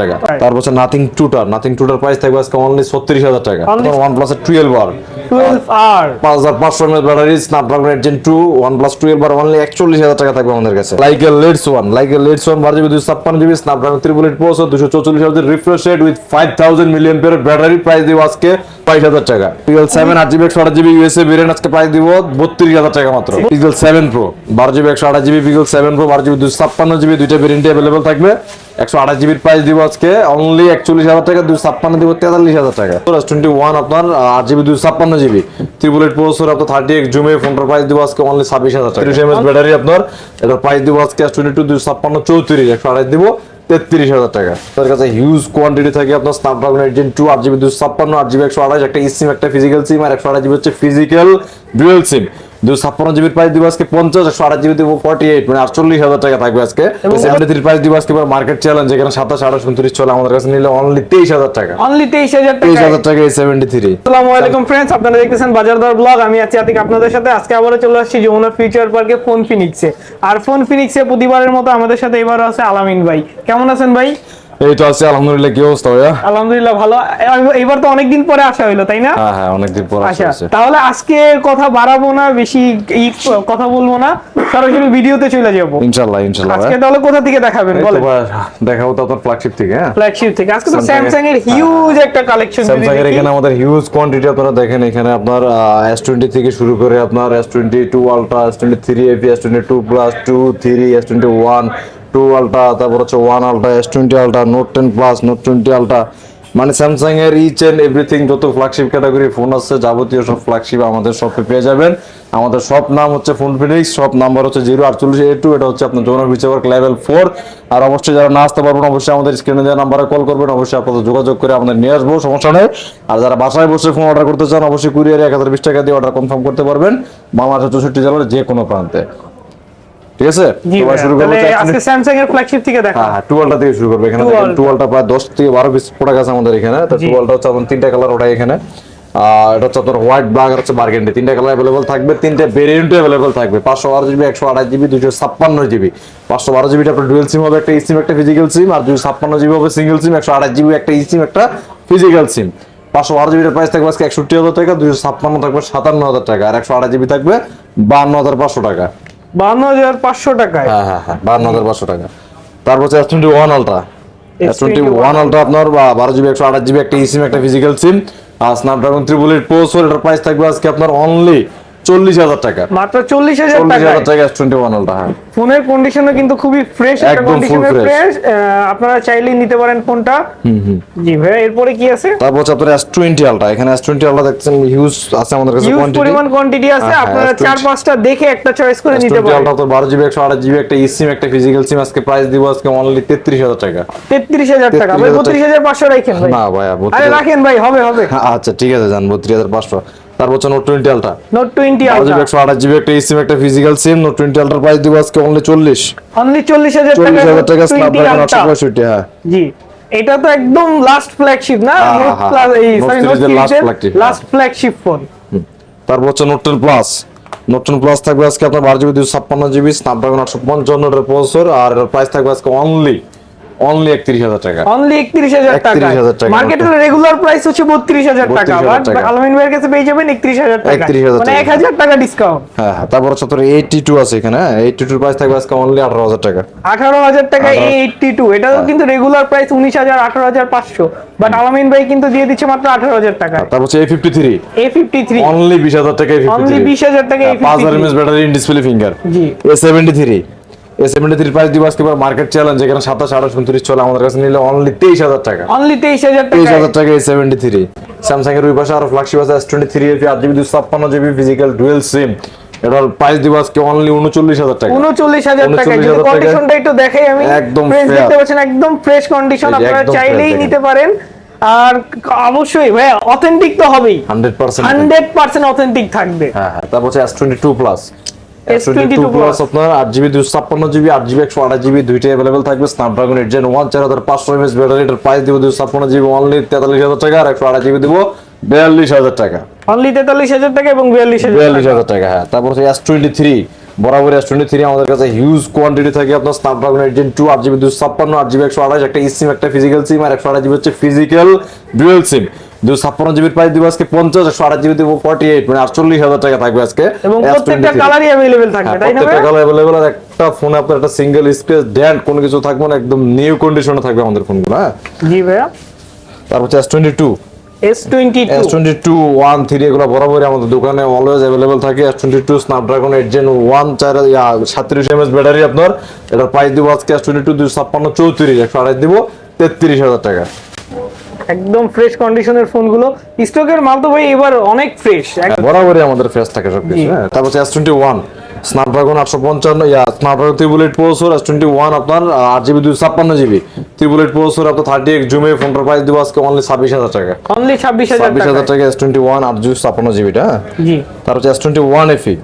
টাকা। তারপর হচ্ছে নাথিং টুটার নাথিং টুটার প্রাইস থাকবে আজকে অনলি ছত্রিশ হাজার টাকা। One plus twelve R twelve R পাঁচ হাজার পাঁচশো ML battery Snapdragon eight gen two one plus twelve R only একচল্লিশ হাজার টাকা থাকবে আমাদের কাছে। লাইকের লেটস ওয়ান লাইকের লেটস ওয়ান বারো জিবি দুশো ছাপ্পান্ন GB Snapdragon triple eight processor দুশো চৌচল্লিশ হাজার refresh rate with five thousand milliampere battery price দিব আজকে বাইশ হাজার টাকা। পিএল সেভেন আট জিবি একশো আট জিবি ইউএসএ ভেরিয়েন্ট আজকে প্রাইস দিব বত্রিশ হাজার টাকা মাত্র। পিক্সেল সেভেন প্রো বারো জিবি একশো আট জিবি পিক্সেল সেভেন প্রো বারো জিবি দুশো ছাপ্পান্ন জিবি দুইটা ভেরিয়েন্টে অ্যাভেলেবল থাকবে। একশো আঠাশ জিবির প্রাইস দিব আজকে। অনলি একচল্লিশ হাজার টাকা দুশো ছাপ্পান্ন দিব তেতাল্লিশ হাজার টাকা। টোয়েন্টি ওয়ান আপনার আট জিবি দুশো ছাপ্পান্ন জিবি। ত্রিপুল এইট প্রসেসর আপনার থার্টি এক্স জুমে ফোনটার প্রাইস দিব আজকে অনলি ছাব্বিশ হাজার টাকা। এমএস ব্যাটারি আপনার। এটার প্রাইস দিব আজকে টোয়েন্টি টু দুশো ছাপ্পান্ন চৌত্রিশ একশো আঠাশ দিব তেত্রিশ হাজার টাকা। তার কাছে হিউজ কোয়ান্টিটি থাকে আপনার স্ন্যাপড্রাগন টু আট জিবি দুশো ছাপ্পান্ন আট জিবি একশো আঠাশ একটা সিম একটা ফিজিক্যাল সিম আর একশো আঠাশ জিবি হচ্ছে ফিজিক্যাল ডুয়েল সিম দুশো ছাপ্পান্ন জিবির প্রাইস দিব আজকে পঞ্চাশ একশো আঠাশ জিবি দিব ফর্টি এইট মানে আটচল্লিশ হাজার টাকা থাকবে আজকে। সেভেন্টি থ্রি প্রাইস দিব আজকে মার্কেট চ্যালেঞ্জ যেখানে সাতাশ আঠাশ উনত্রিশ চলে আমাদের কাছে নিলে অনলি তেইশ হাজার টাকা। অনলি তেইশ হাজার তেইশ হাজার টাকা এই সেভেন্টি থ্রি আসসালামু আলাইকুম ফ্রেন্ডস আপনারা দেখতেছেন বাজারদর ব্লগ। আমি আছি আতিক আপনাদের সাথে। আজকে আবারও চলে আসছি যমুনা ফিউচার পার্কে ফোন ফিনিক্সে আর ফোন ফিনিক্সে প্রতিবারের মতো আমাদের সাথে এবারও আছে আলামিন ভাই। কেমন আছেন ভাই? এই তো আছে আলহামদুলিল্লাহ। কি অবস্থা ভাইয়া? আলহামদুলিল্লাহ ভালো। এবার তো অনেকদিন পরে আসা হইল তাই না? হ্যাঁ হ্যাঁ অনেকদিন পর আচ্ছা আসছে তাহলে আজকে কথা বাড়াবো না বেশি কথা বলব না। সরাসরি ভিডিওতে চলে যাব। ইনশাল্লাহ ইনশাল্লাহ আজকে তাহলে কোথা থেকে দেখাবেন বলেন? দেখাবো তো আপনার ফ্ল্যাগশিপ থেকে হ্যাঁ? ফ্ল্যাগশিপ থেকে। আজকে তো স্যামসাং এর হিউজ একটা কালেকশন স্যামসাং এর এখানে আমাদের হিউজ কোয়ান্টিটি আপনারা দেখেন এখানে আপনার এস টোয়েন্টি থেকে শুরু করে আপনার S twenty two ultra S twenty three AP S twenty two ultra তারপর হচ্ছে one ultra S twenty ultra note ten plus note twenty ultra মানে স্যামসাং এর ইচ এন্ড এভরিথিং যত ফ্ল্যাগশিপ ক্যাটাগরি ফোন আছে, যাবতীয় সব ফ্ল্যাগশিপ আমাদের শপে পেয়ে যাবেন। আমাদের সব নাম হচ্ছে ফোন ফিনিক্স সব নাম্বার হচ্ছে জিরো আটচল্লিশ এইট টু এটা হচ্ছে আপনার যৌন বিচার লেভেল ফোর আর অবশ্যই যারা না আসতে পারবেন, অবশ্যই আমাদের স্ক্রিনে দেওয়া নাম্বারে কল করবেন, অবশ্যই আপনাদের যোগাযোগ করে আমাদের নিয়ে আসব, সমস্যা নেই। আর যারা বাসায় বসে ফোন অর্ডার করতে চান, অবশ্যই কুরিয়ারে এক হাজার বিশ টাকা দিয়ে অর্ডার কনফার্ম করতে পারবেন। বাংলাদেশের চৌষট্টি জেলার যে কোনো প্রান্তে। ঠিক আছে? ভাইয়া, শুরু করব আজকে স্যামসাং এর ফ্ল্যাগশিপ থেকে দেখা হ্যাঁ হ্যাঁ টুয়েলটা থেকে শুরু করব এখানে। দেখেন। টুয়েলটা প্রায় দশ থেকে বারো পিস প্রোডাক্ট আছে আমাদের এখানে। তো। টুয়েলটা হচ্ছে আপনার তিনটা কালার ওটাই এখানে। আর এটা হচ্ছে আপনার হোয়াইট ব্ল্যাক আর হচ্ছে বার্গেন্ডি তিনটা কালার অ্যাভেলেবল থাকবে তিনটে ভেরিয়েন্ট অ্যাভেলেবল থাকবে। পাঁচশো বারো জিবি একশো আঠাশ জিবি দুশো ছাপ্পান্ন জিবি পাঁচশো বারো জিবিটা আপনার ডুয়েল সিম হবে একটা ই সিম একটা ফিজিক্যাল সিম আর দুশো ছাপ্পান্ন জিবি হবে সিঙ্গেল সিম একশো আঠাশ জিবি একটা ই সিম একটা ফিজিক্যাল সিম পাঁচশো বারো জিবির প্রাইস থাকবে আজকে একষট্টি হাজার টাকা দুশো ছাপ্পান্ন থাকবে সাতান্ন হাজার টাকা আর একশো আঠাশ জিবি থাকবে বান্ন হাজার পাঁচশো টাকা। বান্ন হাজার পাঁচশো টাকায়। হ্যাঁ হ্যাঁ হ্যাঁ বান্ন হাজার পাঁচশো টাকা। তারপর হচ্ছে S twenty one ultra S twenty one ultra আপনার বারো জিবি একশো আঠাশ জিবি একটা ইসিম একটা ফিজিক্যাল সিম আর স্ন্যাপড্রাগন ত্রিপুল এইট এটার প্রাইস থাকবে আজকে আপনার অনলি চল্লিশ হাজার টাকা। মাত্র চল্লিশ হাজার চল্লিশ টাকায়? হাজার টাকা টোয়েন্টি ওয়ান আলট্রা হ্যাঁ। ফোনের কন্ডিশনও কিন্তু খুবই ফ্রেশ একদম full ফ্রেশ আপনারা চাইলেই নিতে পারেন ফোনটা। জি ভাইয়া এরপরে কি আছে? তারপর হচ্ছে আপনার এস টোয়েন্টি আলট্রা এখানে এস টোয়েন্টি আলট্রা দেখছেন হিউজ আছে আমাদের কাছে কোয়ান্টিটি পরিমাণ কোয়ান্টিটি আছে। হ্যাঁ, আপনারা চার পাঁচটা দেখে একটা চয়েস করে নিতে পারেন। তো বারো জিবি একশো আঠাশ জিবি একটা ইসিম একটা ফিজিক্যাল সিম আজকে প্রাইস দিব আজকে অনলি তেত্রিশ হাজার টাকা। তেত্রিশ হাজার টাকা। ভাই বত্রিশ হাজার পাঁচশো রাখেন ভাই। না আরে রাখেন ভাই হবে হবে। আচ্ছা ঠিক আছে জান বত্রিশ হাজার পাঁচশো। তারপর হচ্ছে note twenty ultra note twenty GB একশো আঠাশ জিবি একটা সিম একটা physical SIM note twenty ultra price দিব আজকে অনলি চল্লিশ। অনলি চল্লিশ হাজার চল্লিশ হাজার টাকা স্ন্যাপড্রাগন আটশো পঁয়ষট্টি হ্যাঁ। জি। এটা তো একদম লাস্ট ফ্ল্যাগশিপ না? এই sorry note last flagship phone তারপর হচ্ছে note ten plus note ten plus থাকবে আজকে আপনার বারো জিবি দুশো ছাপ্পান্ন জিবি স্ন্যাপড্রাগন আটশো পঞ্চান্ন প্রসেসর আর প্রাইস থাকবে আজকে অনলি অনলি 31000 টাকা। অনলি 31000 টাকা। 31000 টাকা। মার্কেটে রেগুলার প্রাইস হচ্ছে 32000 টাকা বাট আলমিন ভাইয়ের কাছে পেয়ে যাবেন 31000 টাকা। 31000 মানে 1000 টাকা ডিসকাউন্ট হ্যাঁ, হ্যাঁ তারপর হচ্ছে 82 আছে এখানে 82 এর প্রাইস থাকবে আজকে অনলি 18000 টাকা। 18000 টাকা এই 82 এটাও হ্যাঁ। কিন্তু রেগুলার প্রাইস 19000 18500 বাট আলমিন ভাই কিন্তু দিয়ে দিচ্ছে মাত্র 18000 টাকা। হ্যাঁ, তারপর হচ্ছে A53 A53 অনলি 20000 টাকা A53 অনলি 20000 টাকা A53 5000 mAh battery in display finger G. A73 উনচল্লিশ হাজার টাকা। উনচল্লিশ হাজার একদম একদম ফ্রেশ কন্ডিশন চাইলেই নিতে পারেন। আর অবশ্যই ভাই অথেন্টিক তো হবেই। 100% 100% অথেন্টিক থাকবে। হ্যাঁ হ্যাঁ তারপর হচ্ছে S22 প্লাস আপনার আট জিবি দুশো ছাপ্পান্ন জিবি আট জিবি একশো আঠাশ জিবি দুইটাই অ্যাভেলেবেল থাকবে। স্ন্যাপড্রাগন এইট জেন ওয়ান চার হাজার পাঁচশো এমএস ব্যাটারি এটার প্রাইস দিব দুশো ছাপ্পান্ন জিবি অনলি তেতাল্লিশ হাজার টাকা আর একশো আঠাশ জিবি দিব বিয়াল্লিশ হাজার টাকা। অনলি তেতাল্লিশ হাজার টাকা এবং বিয়াল্লিশ বিয়াল্লিশ হাজার টাকা হ্যাঁ। তারপর এস টোয়েন্টি থ্রি বরাবর এস টোয়েন্টি থ্রি আমাদের কাছে হিউজ কোয়ান্টিটি থাকে আপনার স্ন্যাপড্রাগন এইট জেন টু আট জিবি দুশো ছাপ্পান্ন আট জিবি একশো আঠাশ একটা সিম একটা ফিজিক্যাল সিম আর একশো আঠাশ জিবি হচ্ছে ফিজিক্যাল ডুয়েল সিম দুশো ছাপ্পান্ন জিবির প্রাইস দিব আজকে পঞ্চাশ একশো আঠাশ জিবি দিব ফর্টি এইট মানে আটচল্লিশ হাজার টাকা থাকবে আজকে। এবং প্রত্যেকটা কালারই অ্যাভেলেবেল থাকবে হ্যাঁ, তাই না প্রত্যেকটা কালার অ্যাভেলেবল আর একটা ফোনে আপনার একটা সিঙ্গেল স্পেস ড্যান্ট কোনো কিছু থাকবে না একদম নিউ কন্ডিশনে থাকবে আমাদের ফোনগুলো হ্যাঁ? জি ভাইয়া। তারপর হচ্ছে S twenty two one three এগুলো বরাবরই আমাদের দোকানে অলওয়েজ অ্যাভেলেবল থাকে। S twenty two Snapdragon eight gen one চার সাতত্রিশ এমএস ব্যাটারি আপনার। এটার প্রাইস দিব আজকে এস টোয়েন্টি টু দুশো ছাপ্পান্ন চৌত্রিশ একশো আঠাশ দিব তেত্রিশ হাজার টাকা। একদম ফ্রেশ কন্ডিশনের ফোনগুলো স্টকের মাল তো ভাই এবার অনেক ফ্রেশ বরাবরই আমাদের ফেস থাকে সব কিছু হ্যাঁ। তারপর এস টোয়েন্টি ওয়ান স্ন্যাপড্রাগন আটশো পঞ্চান্ন yeah Snapdragon eight processor S twenty one আপনার আট জিবি দুশো ছাপ্পান্ন জিবি এইট প্রসেসর আপনার থার্টি এইট জুমে ফোনটার প্রাইস দিব আজকে অনলি ছাব্বিশ হাজার টাকা। অনলি ছাব্বিশ হাজার ছাব্বিশ হাজার টাকা এস টোয়েন্টি ওয়ান আট জিবি ছাপ্পান্ন জিবিটা হ্যাঁ? জি। তার হচ্ছে S twenty one FE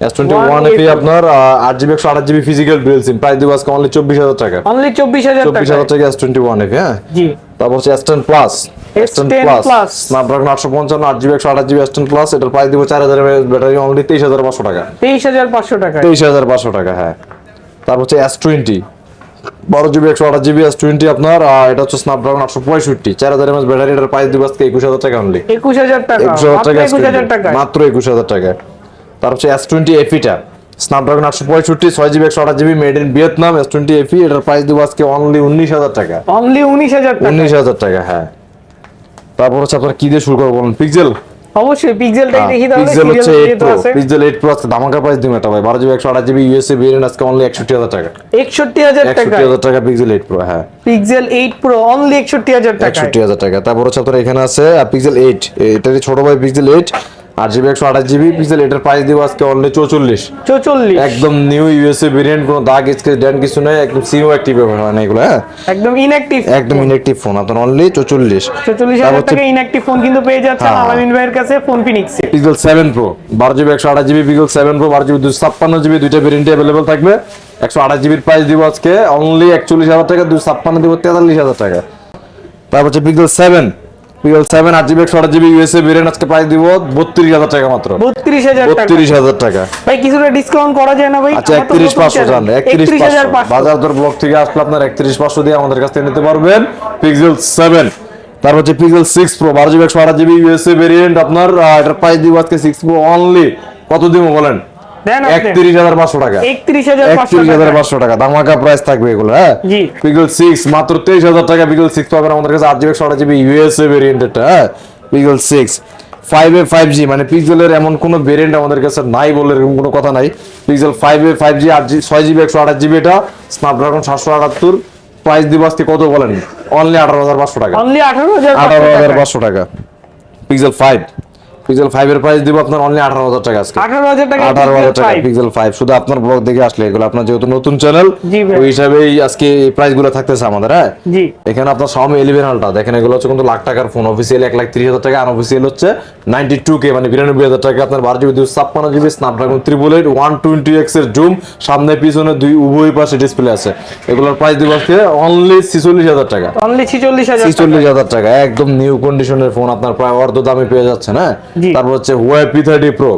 S twenty one 1FE FE আপনার আট জিবি একশো আঠাশ GB physical dual SIM price দিব আজকে অনলি চব্বিশ হাজার টাকা। অনলি চব্বিশ হাজার চব্বিশ টাকা হাজার টাকা এস টোয়েন্টি ওয়ান এফি হ্যাঁ? জি। তারপর হচ্ছে S ten plus S10 Plus। Snapdragon আটশো পঞ্চান্ন আট জিবি একশো আঠাশ জিবি এস টেন প্লাস এটার প্রাইস দিব চার হাজার ব্যাটারি অনলি তেইশ হাজার পাঁচশো টাকা। তেইশ হাজার পাঁচশো টাকা। তেইশ হাজার পাঁচশো টাকা হ্যাঁ। তারপর হচ্ছে এস টোয়েন্টি বারো জিবি একশো আঠাশ জিবি এস টোয়েন্টি আপনার এটা হচ্ছে স্ন্যাপড্রাগন আটশো পঁয়ষট্টি চার হাজার এমএস ব্যাটারি এটার প্রাইস দিব আজকে একুশ হাজার টাকা অনলি একুশ হাজার টাকা একুশ হাজার টাকা মাত্র একুশ হাজার টাকা তার হচ্ছে এস টোয়েন্টি এফিটা স্ন্যাপড্রাগন আটশো পঁয়ষট্টি ছয় জিবি একশো আঠাশ GB made in Vietnam S twenty FE এটার প্রাইস দেবো আজকে অনলি উনিশ হাজার টাকা। অনলি উনিশ হাজার উনিশ হাজার টাকা হ্যাঁ। তারপর হচ্ছে আপনার কি দিয়ে শুরু করব বলুন? পিকজেল অবশ্যই প্রো হ্যাঁ, টাকা। পিক্সেল প্রো হ্যাঁ। পিক্সেল প্রো অনলি টাকা। তারপর এখানে আছে পিক্সেল ছোট ভাই পিক্সেল এইট আর জিবি একশো আঠাশ জিবি পিক্সেল এটার প্রাইস দিব আজকে অনলি চৌচল্লিশ। চৌচল্লিশ। একদম নিউ ইউএসএ ভেরিয়েন্ট কোনো দাগ স্কেচ ড্যান্ড কিছু নেই একদম সিমও অ্যাক্টিভ হয় না এগুলো হ্যাঁ? একদম ইনঅ্যাক্টিভ একদম ইনঅ্যাক্টিভ ফোন আপনার অনলি চৌচল্লিশ। চৌচল্লিশ হাজার টাকা ইনঅ্যাক্টিভ ফোন কিন্তু পেয়ে যাচ্ছে হ্যাঁ। আলামিন ভাইয়ের কাছে phone Phoenix Pixel seven pro বারো জিবি একশো আঠাশ জিবি পিক্সেল সেভেন প্রো বারো জিবি দুশো ছাপ্পান্ন জিবি দুইটা ভেরিয়েন্ট অ্যাভেলেবল থাকবে। একশো আঠাশ জিবির প্রাইস দিব আজকে অনলি একচল্লিশ হাজার টাকা দুশো ছাপ্পান্ন দিব তেতাল্লিশ হাজার টাকা। তারপর হচ্ছে পিক্সেল সেভেন পিক্সেল সেভেন আট জিবি একশো আঠাশ জিবি ইউএসএ ভেরিয়েন্ট আজকে প্রাইস দিব বত্রিশ হাজার টাকা মাত্র। বত্রিশ হাজার টাকা। বত্রিশ হাজার টাকা। ভাই কিছুটা ডিসকাউন্ট করা যায় না ভাই। আচ্ছা একত্রিশ পাঁচশো জান একত্রিশ 31,500 পাঁচশো। বাজার দর ব্লক থেকে আসলে আপনার একত্রিশ পাঁচশো দিয়ে আমাদের কাছ থেকে নিতে পারবেন। পিক্সেল সেভেন তারপর হচ্ছে পিক্সেল সিক্স প্রো বারো জিবি একশো আঠাশ জিবি ইউএসএ ভেরিয়েন্ট আপনার এটার প্রাইস দিব আজকে সিক্স প্রো অনলি কত দিব বলেন? একত্রিশ হাজার পাঁচশো টাকা। একত্রিশ হাজার পাঁচশো টাকা। ধামাকা প্রাইস থাকবে এগুলো হ্যাঁ। সিক্স মাত্র তেইশ হাজার টাকা পিক্সেল সিক্স পাবেন আমাদের কাছে। আট জিবি একশো আঠাশ জিবি ইউএসএ ভেরিয়েন্টটা হ্যাঁ? Pixel six five A five G মানে পিক্সেলের এমন কোনো ভেরিয়েন্ট আমাদের কাছে নাই বলে এরকম কোনো কথা নাই। Pixel five A five G আট জি ছয় জিবি একশো আঠাশ জিবি এটা। স্ন্যাপড্রাগন সাতশো আটাত্তর। প্রাইস দিব আজকে কত বলেন? অনলি আঠারো হাজার পাঁচশো টাকা। অনলি আঠারো হাজার পাঁচশো টাকা। পিক্সেল ফাইভ পিক্সেল ফাইভ এর প্রাইস দিব আপনার অনলি আঠারো হাজার টাকা আজকে। আঠারো হাজার টাকা আঠারো হাজার টাকা Pixel 5 শুধু আপনার ব্লগ দেখে আসলে এগুলো। আপনার যেহেতু নতুন চ্যানেল। ওই হিসাবেই আজকে এই প্রাইসগুলো থাকতেছে আমাদের হ্যাঁ? জি। এখানে আপনার Xiaomi 11 আলট্রা দেখেন এগুলো হচ্ছে কিন্তু লাখ টাকার ফোন অফিসিয়াল এক লাখ তিরিশ হাজার টাকা আনঅফিসিয়াল হচ্ছে নাইনটি টু কে মানে বিরানব্বই হাজার টাকা। আপনার বারো জিবি দুশো ছাপ্পান্ন GB Snapdragon triple eight one twenty এক্সের জুম সামনে পিছনে দুই উভয় পাশে ডিসপ্লে আছে। এগুলোর প্রাইস দিব আজকে অনলি ছিচল্লিশ হাজার টাকা। অনলি ছিচল্লিশ হাজার টাকা। ছিচল্লিশ হাজার টাকা একদম নিউ কন্ডিশনের ফোন আপনার প্রায় অর্ধ দামে পেয়ে যাচ্ছেন হ্যাঁ। তারপর হচ্ছে হুয়াই পি থার্টি প্রো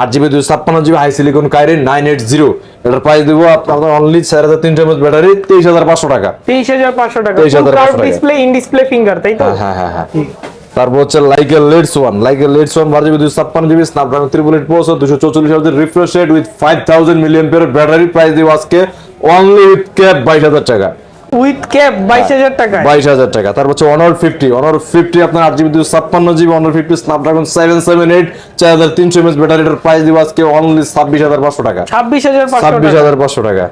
আট জিবি দুশো ছাপ্পান্ন GB HiSilicon Kirin nine eight zero এটার প্রাইস দিব আপনার অনলি চার হাজার তিনশো এমএচ ব্যাটারি তেইশ হাজার পাঁচশো টাকা। তেইশ হাজার পাঁচশো টাকা। 23,500 টাকা। ডিসপ্লে ইন ডিসপ্লে ফিঙ্গার তাই তো? হ্যাঁ হ্যাঁ হ্যাঁ তারপর হচ্ছে লাইকের লেটস ওয়ান লাইকের লেটস ওয়ান বারো জিবি দুশো ছাপ্পান্ন জিবি স্ন্যাপড্রাগন এইট প্রসেসর দুশো চৌচল্লিশ হাজার refresh rate with five thousand milliampere battery price দিব আজকে অনলি উইথ ক্যাপ বাইশ হাজার টাকা। উইথ ক্যাপ বাইশ হাজার টাকা বাইশ হাজার টাকা। তারপর হচ্ছে অনর অনর আপনার জিবি দুশো ছাপ্পান্ন GB. Honor fifty Snapdragon seven seven eight চার হাজার তিনশো এমএস ব্যাটারিটার প্রাইস দিব আজকে অনলি ছাব্বিশ হাজার পাঁচশো টাকা। ছাব্বিশ হাজার পাঁচশো ছাব্বিশ টাকা।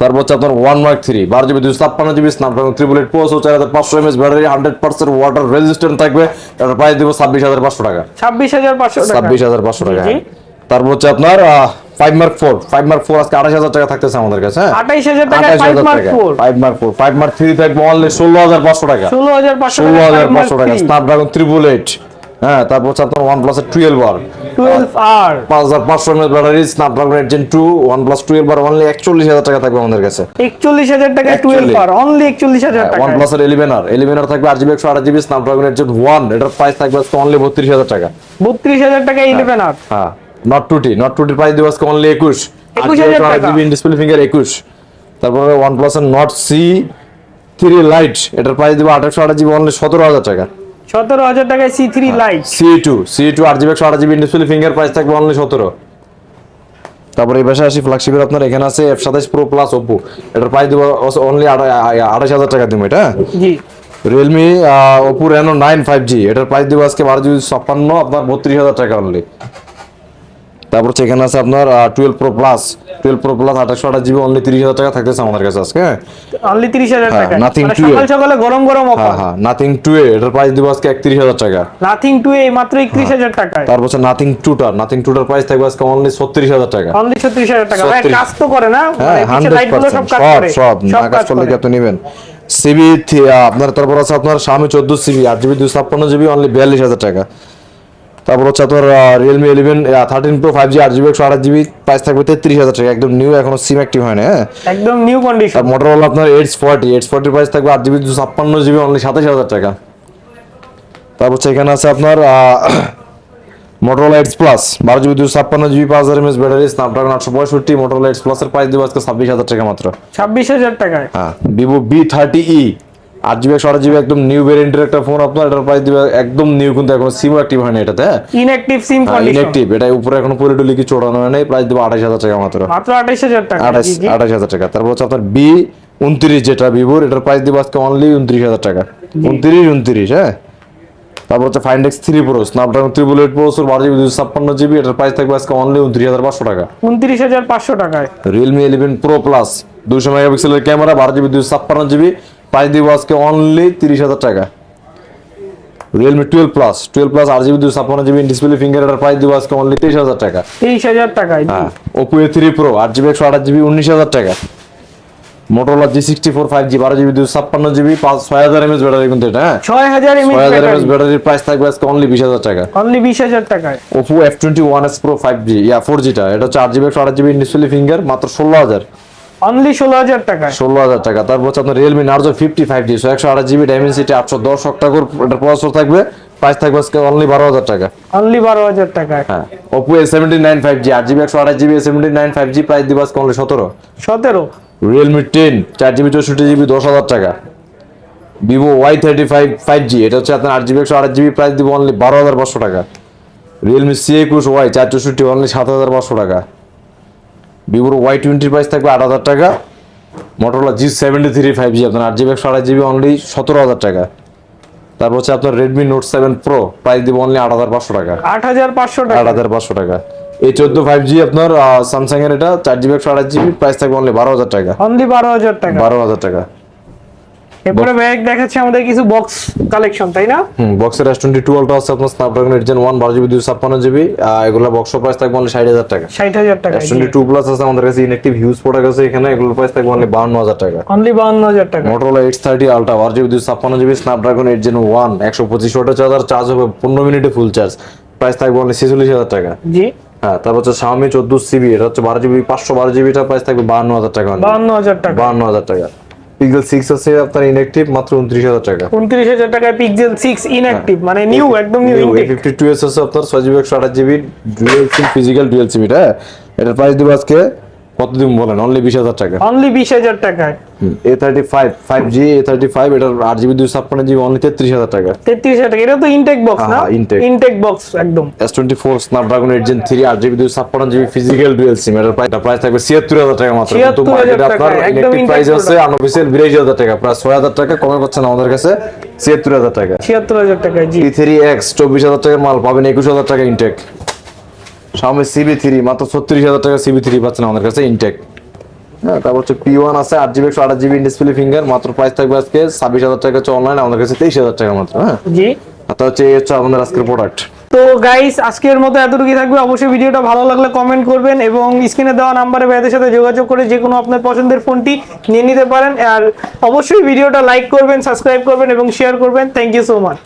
তারপর হচ্ছে আপনার ওয়ান মার্ক থ্রি বারো জিবি দুশো ছাপ্পান্ন GB Snapdragon triple eight processor চার হাজার পাঁচশো MS battery hundred percent water resistant থাকবে। এটার প্রাইস দিব ছাব্বিশ হাজার পাঁচশো টাকা। ছাব্বিশ হাজার পাঁচশো ছাব্বিশ হাজার পাঁচশো টাকা। তারপর হচ্ছে আপনার five mark four five mark four আজকে আঠাশ হাজার টাকা থাকতেছে আমাদের কাছে হ্যাঁ? আঠাইশ হাজার টাকা আঠাশ five mark four five mark four five mark three থাকবে অনলি ষোলো হাজার পাঁচশো টাকা। ষোলো হাজার পাঁচশো ষোলো হাজার টাকা পাঁচশো টাকা। স্ন্যাপড্রাগন এইট হ্যাঁ তারপর হচ্ছে আপনার one plus twelve R twelve R পাঁচ হাজার পাঁচশো MS battery Snapdragon eight gen two one plus twelve R only একচল্লিশ হাজার টাকা থাকবে আমাদের কাছে। একচল্লিশ হাজার টাকা টুয়েলভ আর অনলি একচল্লিশ হাজার টাকা ওয়ান প্লাস এর ইলেভেন আর ইলেভেন আর থাকবে আট জিবি একশো আট GB Snapdragon eight gen one এটার প্রাইস থাকবে অনলি বত্রিশ হাজার টাকা। বত্রিশ হাজার টাকা ইলেভেন আর হ্যাঁ। নট টুটি নট টুটির প্রাইস দেবো আজকে অনলি একুশ ডিসপ্লে ফিঙ্গার একুশ তারপরে one plus Nord C three lite এটার প্রাইস দেবো আঠাশশো আট জিবি অনলি সতেরো হাজার টাকা। সতেরো হাজার টাকায় C three lite C two C two আট জিবি একশো আট জিবি ডিসপ্লে ফিঙ্গার প্রাইস থাকবে অনলি সতেরো। তারপরে এই পাশে আসি ফ্ল্যাগশিপের আপনার এখানে আছে এফ সাতাইশ প্রো প্লাস ওপো এটার প্রাইস দেবো অনলি আঠাশ হাজার টাকা দিব এটা Realme Oppo Reno nine five G এটার প্রাইস দেবো আজকে বারো জিবি ছাপ্পান্ন আপনার বত্রিশ হাজার টাকা অনলি তারপর হচ্ছে এখানে আছে আপনার twelve pro plus twelve pro plus আঠাশশো আঠাশ জিবি অনলি তিরিশ হাজার টাকা থাকতেছে আমাদের কাছে আজকে হ্যাঁ? অনলি তিরিশ হাজার হ্যাঁ, টাকা to it. সকাল গরম গরম হ্যাঁ অফার হ্যাঁ নাথিং টু এ। এটার প্রাইস দেবো আজকে একত্রিশ হাজার টাকা। নাথিং টু এই মাত্র একত্রিশ হাজার টাকায়। তারপর হচ্ছে নাথিং টুটার নাথিং টুটার প্রাইস থাকবে আজকে অনলি ছত্রিশ হাজার টাকা। অনলি ছত্রিশ হাজার টাকা। ভাই কাজ তো করে না। হ্যাঁ মানে হান্ড্রেড লাইটগুলো সব সব না কাজ করলে কি আপনি নেবেন? সিবি আপনার তারপর আছে আপনার স্বামী চোদ্দ সিবি আট জিবি দুশো ছাপ্পান্ন জিবি অনলি বিয়াল্লিশ হাজার টাকা। তারপর হচ্ছে আপনার Realme eleven thirteen pro five G আট জিবি একশো আট জিবি প্রাইস থাকবে তেত্রিশ হাজার টাকা। একদম নিউ এখনও সিম অ্যাক্টিভ হয় না হ্যাঁ? একদম নিউ কন্ডিশন আর মোটরওয়ালা আপনার এইটস ফর্টি এইটস ফর্টির প্রাইস থাকবে আট জিবি দুশো ছাপ্পান্ন জিবি অনলি সাতাশ হাজার টাকা। তারপর হচ্ছে এখানে আছে আপনার মোটরওয়ালা এইটস প্লাস বারো জিবি দুশো ছাপ্পান্ন জিবি পাঁচ হাজার এমএস ব্যাটারি স্ন্যাপড্রাগন আটশো পঁয়ষট্টি মোটরওয়ালা এইটস প্লাসের প্রাইস দেবো আজকে ছাব্বিশ হাজার টাকা মাত্র। ছাব্বিশ হাজার টাকা হ্যাঁ ভিভো বি থার্টি ই আট জিবি একশো আট জিবি একদম নিউ ভেরিয়েন্টের একটা ফোন আপনার এটার প্রাইস দিবে একদম নিউ কিন্তু এখন সিম অ্যাক্টিভ হয় না এটাতে। হ্যাঁ ইনঅ্যাক্টিভ সিম কন্ডিশন ইনঅ্যাক্টিভ এটা উপরে এখনও পুরোটুলি কি চড়ানো হয় নাই প্রাইস দেবো আঠাশ হাজার টাকা মাত্র। মাত্র আঠাইশ হাজার টাকা আঠাশ। আঠাশ হাজার টাকা। তারপর হচ্ছে আপনার বি উনত্রিশ যেটা ভিভোর এটার প্রাইস দিব আজকে অনলি উনত্রিশ হাজার টাকা। উনত্রিশ উনত্রিশ হ্যাঁ? তারপর হচ্ছে Find X three pro Snapdragon triple eight pro বারো জিবি দুশো ছাপ্পান্ন জিবি এটার প্রাইস থাকবে আজকে অনলি উনত্রিশ হাজার পাঁচশো টাকা। উনত্রিশ হাজার পাঁচশো টাকায়। রিয়েলমি ইলেভেন প্রো প্লাস দুশো মেগাপিক্সেলের ক্যামেরা বারো জিবি দুশো ছাপ্পান্ন জিবি প্রাইস দিব আজকে অনলি তিরিশ হাজার টাকা। Realme twelve plus twelve plus আট জিবি দুশো ছাপ্পান্ন জিবি ডিসপ্লে ফিঙ্গার এটার প্রাইস দিব আজকে অনলি তেইশ হাজার টাকা। তেইশ হাজার টাকায় জি। হ্যাঁ ওপো এ থ্রি প্রো আট জিবি একশো আঠাশ জিবি উনিশ হাজার টাকা। Motorola G sixty four five G বারো জিবি দুশো ছাপ্পান্ন জিবি পাঁচ ছয় হাজার এমএস ব্যাটারি কিন্তু এটা হ্যাঁ? ছয় হাজার এমএস ছয় হাজার এমএস ব্যাটারি ব্যাটারির প্রাইস থাকবে আজকে অনলি বিশ হাজার টাকা। অনলি বিশ হাজার টাকায়। Oppo F twenty one S pro five G yeah four জিটা এটা চার জিবি একশো আঠাশ জিবি ডিসপ্লে ফিঙ্গার মাত্র ষোলো হাজার। অনলি ষোলো হাজার টাকায় ষোলো হাজার টাকা। তারপর হচ্ছে আপনার Realme Narzo fifty five G একশো আঠাশ জিবি ডাইমেনসিটি আটশো দশ অক্টাকোর এটার প্রসেসর থাকবে। প্রাইস থাকবে আজকে অনলি বারো হাজার টাকা। অনলি বারো হাজার টাকায় হ্যাঁ। Oppo A seventy nine five G আট জিবি একশো আঠাশ GB seventy nine five G price দিবে আজকে অনলি সতেরো। সতেরো। রিয়েলমি টেন চার জিবি চৌষট্টি জিবি দশ হাজার টাকা। Vivo Y thirty five five G এটা হচ্ছে আপনার আট জিবি একশো আঠাশ জিবি প্রাইস দিব অনলি বারো হাজার পাঁচশো টাকা। রিয়েলমি সি একুশ ওয়াই চার চৌষট্টি অনলি সাত হাজার পাঁচশো টাকা। ভিভোর ওয়াই টোয়েন্টির প্রাইস থাকবে আট হাজার টাকা। Motorola G seventy three five G আপনার আট জিবি একশো আড়াই জিবি অনলি সতেরো হাজার টাকা। তারপর হচ্ছে আপনার Redmi note seven pro price দিব অনলি আট হাজার পাঁচশো টাকা। আট হাজার পাঁচশো আট টাকা। আট হাজার পাঁচশো টাকা। এই চোদ্দ ফাইভ জি আপনার স্যামসাং এর এটা চার জিবি একশো আড়াই জিবি প্রাইস থাকবে অনলি বারো হাজার টাকা। অনলি বারো হাজার টাকা। বারো হাজার টাকা। এরপরে ব্যাগ দেখাচ্ছে আমাদের কিছু বক্স কালেকশন তাই না? হুম বক্সের এস টোয়েন্টি টু আছে আপনার স্ন্যাপড্রাগন এইট জেন ওয়ান বারো জিবি দুশো ছাপ্পান্ন জিবি এগুলো বক্স প্রাইস থাকবে অনলি ষাট হাজার টাকা। ষাট হাজার টাকা এস টোয়েন্টি টু প্লাস আছে আমাদের কাছে ইনএক্টিভ হিউজ প্রোডাক্ট আছে এখানে এগুলোর প্রাইস থাকবে অনলি বাউন্ন হাজার টাকা। অনলি বাউন্ন হাজার টাকা। মোটরোলা এইট থার্টি আলট্রা বারো জিবি দুশো ছাপ্পান্ন GB Snapdragon eight gen one একশো পঁচিশ ওয়াটের চার্জার চার্জ হবে পনেরো মিনিটে ফুল চার্জ প্রাইস থাকবে অনলি ছেচল্লিশ হাজার টাকা। জি। হ্যাঁ তারপর হচ্ছে Xiaomi চোদ্দ সিবি এটা হচ্ছে বারো জিবি পাঁচশো বারো জিবিটা প্রাইস থাকবে বাহান্ন হাজার টাকা। বাউন্ন হাজার টাকা। বাহান্ন হাজার টাকা। পিক্সেল 6 আছে আপনার ইনঅ্যাকটিভ মাত্র উনত্রিশ হাজার টাকা। উনত্রিশ হাজার টাকায় পিক্সেল 6 ইনঅ্যাকটিভ মানে নিউ একদম new intact fifty two S আছে আপনার ছয় জিবি একশো আঠাশ GB dual SIM physical dual SIM এটা এটার প্রাইস দিব আজকে কত দিন বলেন? অনলি বিশ হাজার টাকা। অনলি বিশ হাজার টাকায়। A thirty five five G A thirty five এটার আট জিবি দুশো ছাপ্পান্ন জিবি অনলি তেত্রিশ হাজার টাকা। তেত্রিশ হাজার টাকা। এটা তো ইনটেক বক্স না? intake। ইনটেক বক্স একদম। S twenty four Snapdragon eight gen three আট জিবি দুশো ছাপ্পান্ন জিবি ফিজিক্যাল ডুয়েল সিম এটার প্রাইস প্রাইস থাকবে ছিয়াত্তর হাজার টাকা মাত্র। কিন্তু 76,000 মার্কেটে আপনার intake প্রাইস আছে আনঅফিসিয়াল বিরাশি হাজার টাকা। প্রায় ছয় হাজার টাকা কমে পাচ্ছেন আমাদের কাছে ছিয়াত্তর হাজার টাকা। ছিয়াত্তর হাজার টাকায় জি। থ্রি এক্স চব্বিশ হাজার টাকার মাল পাবেন একুশ হাজার টাকা ইনটেক সামনে সিবি থ্রি মাত্র ছত্রিশ হাজার টাকা সিবি থ্রি পাচ্ছেন আমাদের কাছে ইনটেক হ্যাঁ তারপর হচ্ছে পি ওয়ান আছে আট জিবি একশো আঠাশ জিবি ডিসপ্লে ফিঙ্গার মাত্র প্রাইস থাকবে আজকে ছাব্বিশ হাজার টাকা হচ্ছে অনলাইন আমাদের কাছে তেইশ হাজার টাকা মাত্র হ্যাঁ। জি। তা হচ্ছে এই হচ্ছে আমাদের আজকের প্রোডাক্ট তো গাইস আজকের মতো এতটুকুই থাকবে। অবশ্যই ভিডিওটা ভালো লাগলে কমেন্ট করবেন এবং স্ক্রিনে দেওয়া নাম্বারে ভাইদের সাথে যোগাযোগ করে যে কোনো আপনার পছন্দের ফোনটি নিয়ে নিতে পারেন। আর অবশ্যই ভিডিওটা লাইক করবেন সাবস্ক্রাইব করবেন এবং শেয়ার করবেন। Thank you so much